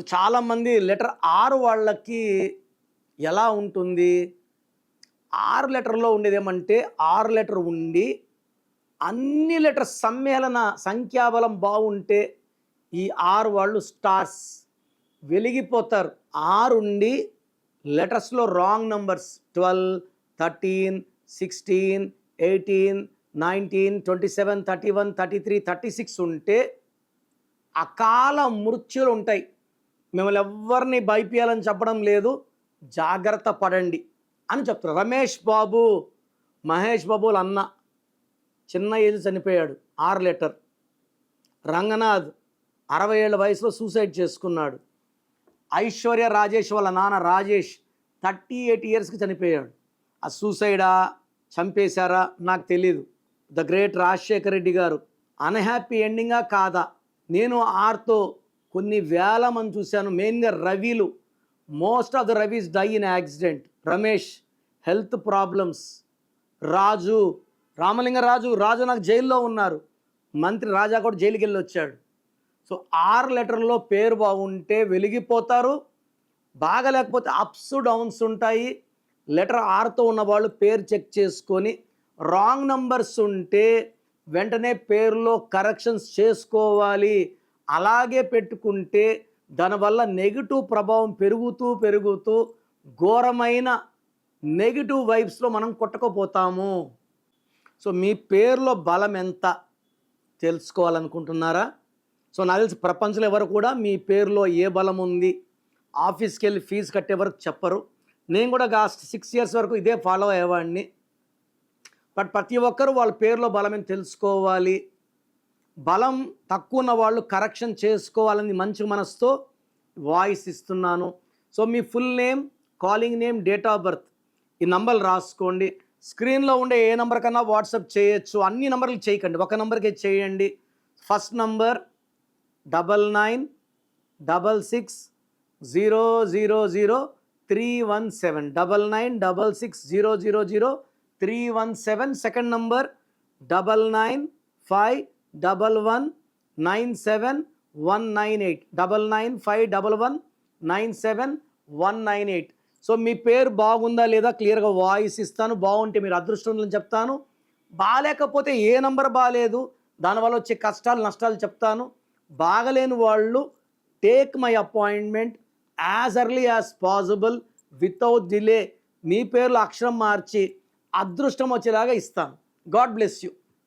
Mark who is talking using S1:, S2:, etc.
S1: So చాలామంది letter ఆరు వాళ్ళకి ఎలా ఉంటుంది? ఆరు లెటర్లో ఉండేది ఏమంటే ఆరు లెటర్ ఉండి అన్ని లెటర్ సమ్మేళన సంఖ్యాబలం బాగుంటే ఈ ఆరు వాళ్ళు స్టార్స్. వెలిగిపోతారు. ఆరు ఉండి లెటర్స్లో wrong numbers twelve thirteen sixteen eighteen nineteen twenty seven thirty one thirty three thirty six ఉంటే అకాల మృత్యులు ఉంటాయి. మిమ్మల్ని ఎవరిని భయపేయాలని చెప్పడం లేదు. జాగ్రత్త పడండి అని చెప్తారు రమేష్ బాబు మహేష్ బాబుల అన్న చిన్న ఏజ్ చనిపోయాడు. ఆరు లెటర్. రంగనాథ్ అరవై ఏళ్ళ వయసులో సూసైడ్ చేసుకున్నాడు. ఐశ్వర్య రాజేష్ వాళ్ళ నాన్న రాజేష్ థర్టీ ఎయిట్ ఇయర్స్కి చనిపోయాడు. ఆ సూసైడా చంపేశారా? నాకు తెలీదు. ద గ్రేట్ రాజశేఖర్ రెడ్డి గారు. అన్హ్యాపీ ఎండింగా కాదా? నేను ఆర్తో కొన్ని వేల మంది చూశాను. మెయిన్గా రవిలు. Most of the Ravis die in accident Ramesh health problems Raju Ramalingaraju Raju నాకు జైల్లో ఉన్నారు. మంత్రి రాజా కూడా జైలుకి వెళ్ళి వచ్చాడు. సో ఆరు లెటర్లో పేరు బాగుంటే వెలిగిపోతారు. బాగా లేకపోతే అప్స్ డౌన్స్ ఉంటాయి. లెటర్ ఆర్తో ఉన్న వాళ్ళు పేరు చెక్ చేసుకొని రాంగ్ నంబర్స్ ఉంటే వెంటనే పేరులో కరెక్షన్స్ చేసుకోవాలి. అలాగే పెట్టుకుంటే దానివల్ల నెగిటివ్ ప్రభావం పెరుగుతూ పెరుగుతూ ఘోరమైన నెగిటివ్ వైబ్స్లో మనం కొట్టకపోతాము. సో మీ పేరులో బలం ఎంత తెలుసుకోవాలనుకుంటున్నారా? సో నాకు తెలిసి ప్రపంచంలో ఎవరు కూడా మీ పేరులో ఏ బలం ఉంది ఆఫీస్కి వెళ్ళి ఫీజు కట్టే వరకు చెప్పరు. నేను కూడా లాస్ట్ సిక్స్ ఇయర్స్ వరకు ఇదే ఫాలో అయ్యేవాడిని. బట్ ప్రతి ఒక్కరూ వాళ్ళ పేరులో బలమని తెలుసుకోవాలి? బలం తక్కువ ఉన్న వాళ్ళు కరెక్షన్ చేసుకోవాలని మంచి మనసుతో వాయిస్ ఇస్తున్నాను. So me full name calling name date of birth ఈ నంబర్లు రాసుకోండి. స్క్రీన్లో ఉండే ఏ నంబర్ కన్నా వాట్సాప్ చేయొచ్చు. అన్ని నంబర్లు చేయకండి. ఒక నంబర్కే చేయండి. First number double nine double six zero zero zero three one seven. Double nine double six zero zero zero three one seven. Second number double nine five double one nine seven one nine eight. Double nine five double one nine seven one nine eight. So మీ పేరు బాగుందా లేదా క్లియర్గా voice ఇస్తాను. బాగుంటే మీరు అదృష్టం చెప్తాను. బాగాలేకపోతే ఏ నంబర్ బాగాలేదు. దానివల్ల వచ్చే కష్టాలు నష్టాలు చెప్తాను. బాగలేని వాళ్ళు take my appointment as early as possible without delay. మీ పేర్లు అక్షరం మార్చి అదృష్టం వచ్చేలాగా ఇస్తాను. God bless you.